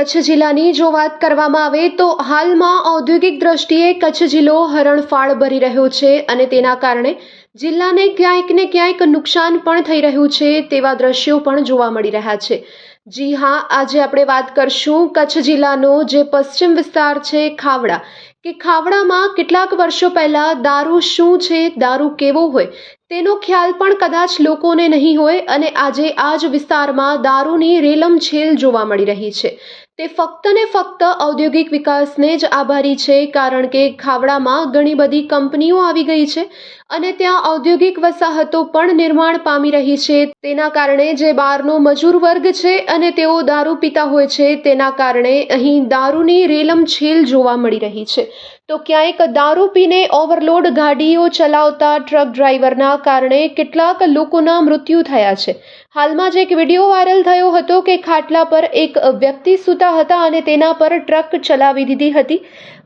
કચ્છ જિલ્લાની જો વાત કરવામાં આવે તો હાલમાં ઔદ્યોગિક દ્રષ્ટિએ કચ્છ જિલ્લો હરણફાળ ભરી રહ્યો છે અને તેના કારણે જિલ્લાને ક્યાંક ને ક્યાંક નુકસાન પણ થઈ રહ્યું છે તેવા દ્રશ્યો પણ જોવા મળી રહ્યા છે. જી હા, આજે આપણે વાત કરશું કચ્છ જિલ્લાનો જે પશ્ચિમ વિસ્તાર છે ખાવડા. કે ખાવડામાં કેટલાક વર્ષો પહેલા દારૂ શું છે, દારૂ કેવો હોય, તેનો ખ્યાલ પણ કદાચ લોકોને નહીં હોય અને આજે આ જ વિસ્તારમાં દારૂની રેલમછેલ જોવા મળી રહી છે. તે ફક્ત ને ફક્ત ઔદ્યોગિક વિકાસને જ આભારી છે, કારણ કે ખાવડામાં ઘણી બધી કંપનીઓ આવી ગઈ છે. અને ત્યાં ઔદ્યોગિક વસાહતો પણ નિર્માણ પામી રહી છે. તેના કારણે જે બહારનો મજૂર વર્ગ છે અને તેઓ દારૂ પીતા હોય છે, તેના કારણે અહીં દારૂની રેલમછેલ જોવા મળી રહી છે. તો ક્યાંક દારૂ પીને ઓવરલોડ ગાડીઓ ચલાવતા ટ્રક ડ્રાઈવરના કારણે કેટલાક લોકોના મૃત્યુ થયા છે. હાલમાં જ એક વીડિયો વાયરલ થયો હતો કે ખાટલા પર એક વ્યક્તિ સૂતા હતા અને તેના પર ટ્રક ચલાવી દીધી હતી.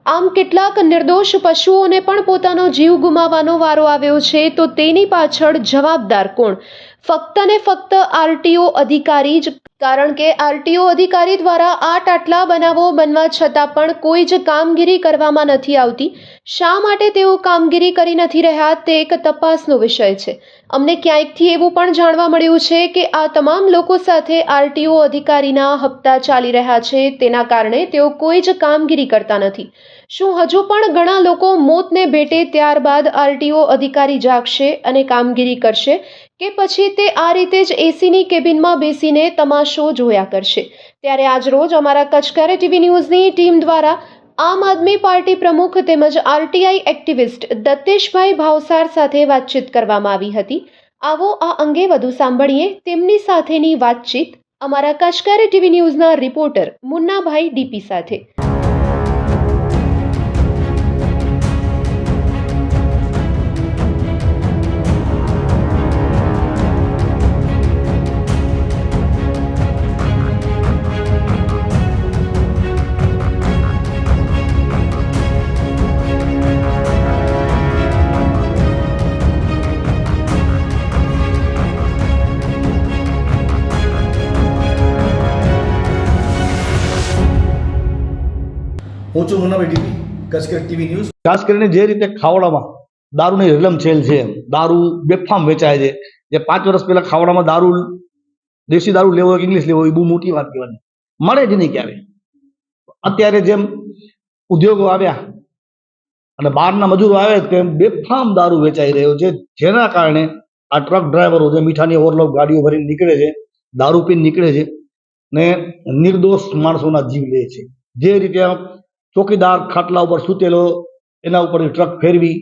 આમ કેટલાક નિર્દોષ પશુઓને પણ પોતાનો જીવ ગુમાવવાનો વારો આવ્યો છે તો તેની પાછળ જવાબદાર કોણ? ફક્ત ને ફક્ત આરટીઓ અધિકારી જ, કારણ કે આરટીઓ અધિકારી દ્વારા આટ આટલા બનાવો બનવા છતાં પણ કોઈ જ કામગીરી કરવામાં નથી આવતી. શા માટે તેઓ કામગીરી કરી નથી રહ્યા તે એક તપાસનો વિષય છે. અમને ક્યાંકથી એવું પણ જાણવા મળ્યું છે કે આ તમામ લોકો સાથે આરટીઓ અધિકારીના હપ્તા ચાલી રહ્યા છે, તેના કારણે તેઓ કોઈ જ કામગીરી કરતા નથી. શું હજુ પણ ઘણા લોકો મોતને ભેટે ત્યારબાદ આરટીઓ અધિકારી જાગશે અને કામગીરી કરશે? કે પછી તે આ રીતે જ એસીની કેબિનમાં બેસીને તમાશો જોયા કરશે. ત્યારે આજરોજ અમારા કચકારે ટીવી ન્યૂઝની ટીમ દ્વારા આમ આદમી પાર્ટી પ્રમુખ તેમજ આરટીઆઈ એક્ટિવિસ્ટ દત્તેશભાઈ ભાવસાર સાથે વાતચીત કરવામાં આવી હતી. આવો આ અંગે વધુ સાંભળીએ તેમની સાથેની વાતચીત અમારા કચકારે ટીવી ન્યૂઝના રિપોર્ટર મુન્નાભાઈ ડીપી સાથે. હું છું ટીવી કચકેર ટીવી ન્યૂઝ. ખાસ કરીને જે રીતે ખાવડામાં દારૂની રેલમછેલ છે દારૂ બેફામ વેચાય છે, જે પાંચ વર્ષ પહેલા ખાવડામાં દારૂ, દેશી દારૂ લેવો ઇંગ્લિશ લેવો એ બહુ મોટી વાત કહેવાની. મળે જ નહીં ક્યારે અત્યારે જેમ ઉદ્યોગો આવ્યા અને બહારના મજૂરો આવે તેમ બેફામ દારૂ વેચાઈ રહ્યો છે, જેના કારણે આ ટ્રક ડ્રાઈવરો જે મીઠાની ઓવરલોડ ગાડીઓ ભરીને નીકળે છે, દારૂ પીને નીકળે છે ને નિર્દોષ માણસોના જીવ લે છે. જે રીતે ચોકીદાર ખાટલા ઉપર સૂતેલો, એના ઉપર ટ્રક ફેરવી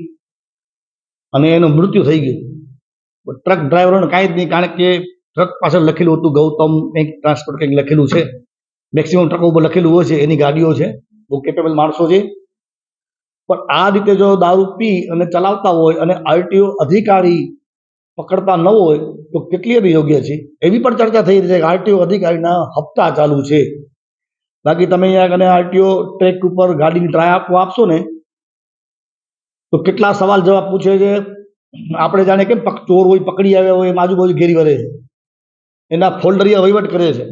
અને એનું મૃત્યુ થઈ ગયું. ટ્રક ડ્રાઈવરોને કાંઈ જ નહીં, કારણ કે ટ્રક પાછળ લખેલું હતું, ગૌતમ કંઈક ટ્રાન્સપોર્ટ કંઈક લખેલું છે. મેક્સિમમ ટ્રકો ઉપર લખેલું હોય છે, એની ગાડીઓ છે, બહુ કેપેબલ માણસો છે. પણ આ રીતે જો દારૂ પી અને ચલાવતા હોય અને આરટીઓ અધિકારી પકડતા ન હોય, તો કેટલી બી યોગ્ય છે? એવી પણ ચર્ચા થઈ રહી છે કે આરટીઓ અધિકારીના હપ્તા ચાલુ છે. બાકી તમે અહીંયા કને આરટીઓ ટ્રેક ઉપર ગાડીની ટ્રાય આપવા આપશો ને, તો કેટલા સવાલ જવાબ પૂછે છે? આપણે જાણે કેમ ચોર હોય, પકડી આવ્યા હોય, એમ આજુબાજુ ઘેરી વળે છે. એના ફોલ્ડરિયા વહીવટ કરે છે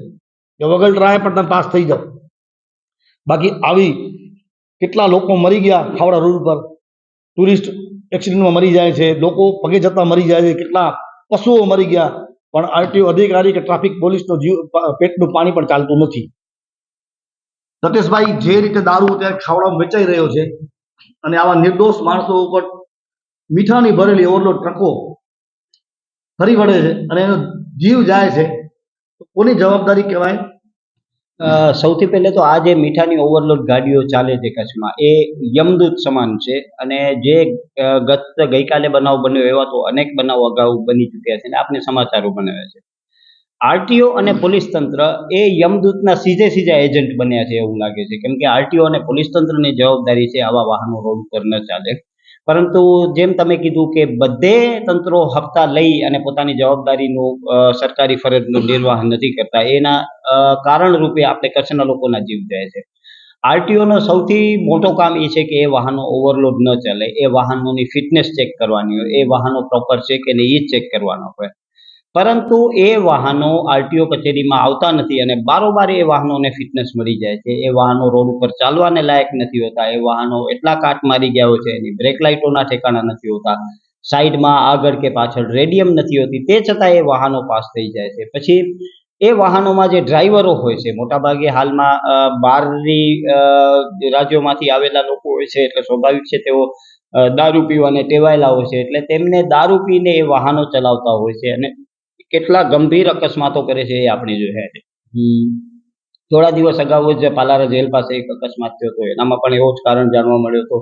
કે વગર ટ્રાય પણ તમે પાસ થઈ જાઓ. બાકી આવી કેટલા લોકો મરી ગયા ખાવડા રોડ ઉપર? ટુરિસ્ટ એક્સિડન્ટમાં મરી જાય છે, લોકો પગે જતા મરી જાય છે, કેટલા પશુઓ મરી ગયા? પણ આરટીઓ અધિકારી કે ટ્રાફિક પોલીસનો જીવ પેટનું પાણી પણ ચાલતું નથી. સતીશભાઈ જે રીતે દારૂ અત્યારે ખાવડામાં વેચાઈ રહ્યો છે અને આવા નિર્દોષ માણસો ઉપર મીઠાની ભરેલી ઓવરલોડ ટ્રકો ફરી વળે છે અને એનો જીવ જાય છે કોની જવાબદારી કહેવાય? સૌથી પહેલે તો આ જે મીઠાની ઓવરલોડ ગાડીઓ ચાલે છે કચ્છમાં, એ યમદૂત સમાન છે અને જે ગત ગઈકાલે બનાવ બન્યો એવા તો અનેક બનાવ અગાઉ બની ચૂક્યા છે અને આપને સમાચારો બનાવ્યા છે. આરટીઓ અને પોલીસ તંત્ર એ યમદૂતના સીધે સીધા એજન્ટ બન્યા છે એવું લાગે છે. કેમ કે આરટીઓ અને પોલીસ તંત્રની જવાબદારી છે આવા વાહનો રોડ પર ન ચાલે. પરંતુ જેમ તમે કીધું કે બધે તંત્રો હપ્તા લઈ અને પોતાની જવાબદારીનું સરકારી ફરજનું નિર્વાહ નથી કરતા, એના કારણરૂપે કારણ રૂપે આપણે કચ્છના લોકોના જીવ જાય છે. આરટીઓનો સૌથી મોટો કામ એ છે કે એ વાહનો ઓવરલોડ ન ચાલે. એ વાહનોની ફિટનેસ ચેક કરવાની હોય, એ વાહનો પ્રોપર છે કે નહીં એ ચેક કરવાનો હોય. પરંતુ એ વાહનો આરટીઓ કચેરીમાં આવતા નથી અને બારોબાર એ વાહનોને ફિટનેસ મળી જાય છે. એ વાહનો રોડ ઉપર ચાલવાને લાયક નથી હોતા. એ વાહનો એટલા કાટ મારી ગયા હોય છે, એની બ્રેક લાઇટોના ઠેકાણા નથી હોતા. સાઈડમાં આગળ કે પાછળ રેડિયમ નથી હોતી. તે છતાં એ વાહનો પાસ થઈ જાય છે. પછી એ વાહનોમાં જે ડ્રાઈવરો હોય છે, મોટાભાગે હાલમાં બહારની રાજ્યોમાંથી આવેલા લોકો હોય છે, એટલે સ્વાભાવિક છે તેઓ દારૂ પીવાને ટેવાયેલા હોય છે. એટલે તેમને દારૂ પીને એ વાહનો ચલાવતા હોય છે અને કેટલા ગંભીર અકસ્માતો કરે છે એ આપણે જોયા છે. થોડા દિવસ અગાઉ જ પાલારા જેલ પાસે એક અકસ્માત થયો હતો. એનામાં પણ એવો જ કારણ જાણવા મળ્યો હતો.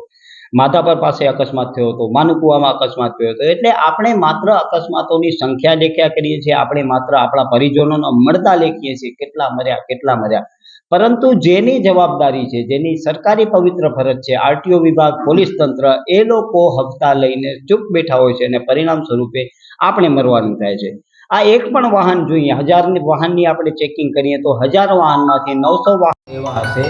માધાપર પાસે અકસ્માત થયો હતો. માનુકુવામાં અકસ્માત થયો હતો. એટલે આપણે માત્ર અકસ્માતોની સંખ્યા લેખ્યા કરીએ છીએ. આપણે માત્ર આપણા પરિજનોનો મળતા લેખીએ છીએ. કેટલા મર્યા કેટલા મર્યા. પરંતુ જેની જવાબદારી છે જેની સરકારી પવિત્ર ફરજ છે આરટીઓ વિભાગ પોલીસ તંત્ર એ લોકો હપ્તા લઈને ચૂપ બેઠા હોય છે અને પરિણામ સ્વરૂપે આપણે મરવાનું થાય છે. આ એક પણ વાહન જોઈએ. હજારની વાહનની આપણે ચેકિંગ કરીએ તો હજાર વાહનમાંથી નવસો વાહન એવા હશે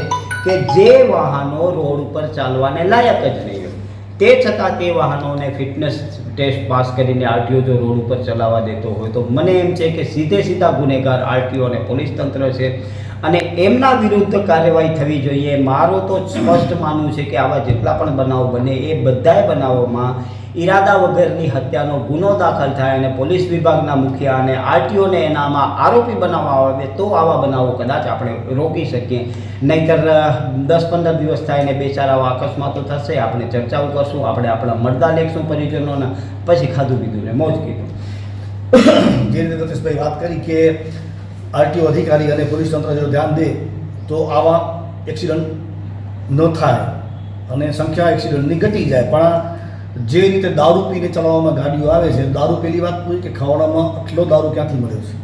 કે જે વાહનો રોડ ઉપર ચાલવાને લાયક જ નહીં તે છતાં તે વાહનોને ફિટનેસ ટેસ્ટ પાસ કરીને આરટીઓ જો રોડ ઉપર ચલાવવા દેતો હોય તો મને એમ છે કે સીધે સીધા ગુનેગાર આરટીઓ અને પોલીસ તંત્ર છે અને એમના વિરુદ્ધ કાર્યવાહી થવી જોઈએ. મારો તો સ્પષ્ટ માનવું છે કે આવા જેટલા પણ બનાવો બને એ બધાય બનાવોમાં ઈરાદા વગરની હત્યાનો ગુનો દાખલ થાય અને પોલીસ વિભાગના મુખ્ય અને આરટીઓને એનામાં આરોપી બનાવવા આવે તો આવા બનાવો કદાચ આપણે રોકી શકીએ. નહીંતર દસ પંદર દિવસ થાય ને બેચારા અકસ્માતો થશે, આપણે ચર્ચાઓ કરશું, આપણે આપણા મળતા લેખશું પરિજનોના, પછી ખાધું પીધું ને મોજ કીધું. જે રીતે દત્તેશભાઈ વાત કરી કે આરટીઓ અધિકારી અને પોલીસ તંત્ર જો ધ્યાન દે, તો આવા એક્સિડન્ટ ન થાય અને સંખ્યા એક્સિડન્ટની ઘટી જાય. પણ જે રીતે દારૂ પીને ચલાવવામાં ગાડીઓ આવે છે, દારૂ પેલી વાત પૂરી કે ખાવડામાં આટલો દારૂ ક્યાંથી મળ્યો છે?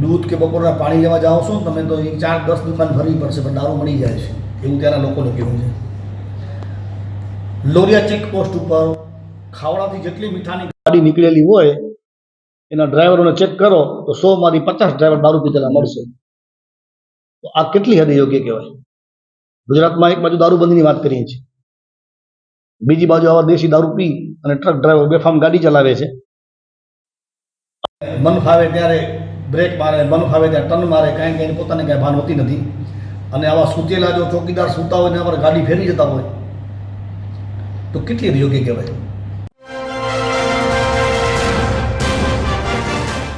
દૂધ કે બપોરના પાણી લેવા જાઓ છો તમે તો એક ચાર દસ દુકાન ભરવી પડશે, પણ દારૂ મળી જાય છે. એવું ત્યાંના લોકોનું કહેવું છે. લોરિયા ચેકપોસ્ટ ઉપર ખાવડાથી જેટલી મીઠાની ગાડી નીકળેલી હોય, એના ડ્રાઈવરોને ચેક કરો, તો સો માંથી પચાસ ડ્રાઈવર દારૂ પીધેલા મળશે. તો આ કેટલી હદે યોગ્ય કહેવાય? ગુજરાતમાં એક બાજુ દારૂબંધીની વાત કરીએ છીએ. બીજી બાજુ આવા દેશી દારૂ પી અને ટ્રક ડ્રાઈવર બેફામ ગાડી ચલાવે છે. મન ફાવે ત્યારે બ્રેક મારે મન ફાવે ત્યારે ટર્ન મારે, કાંઈ કાંઈ પોતાને કાંઈ ભાન હોતી નથી. અને આવા સૂતેલા જો ચોકીદાર સૂતા હોય ને અમારે ગાડી ફેરી જતા હોય, તો કેટલી યોગ્ય કહેવાય?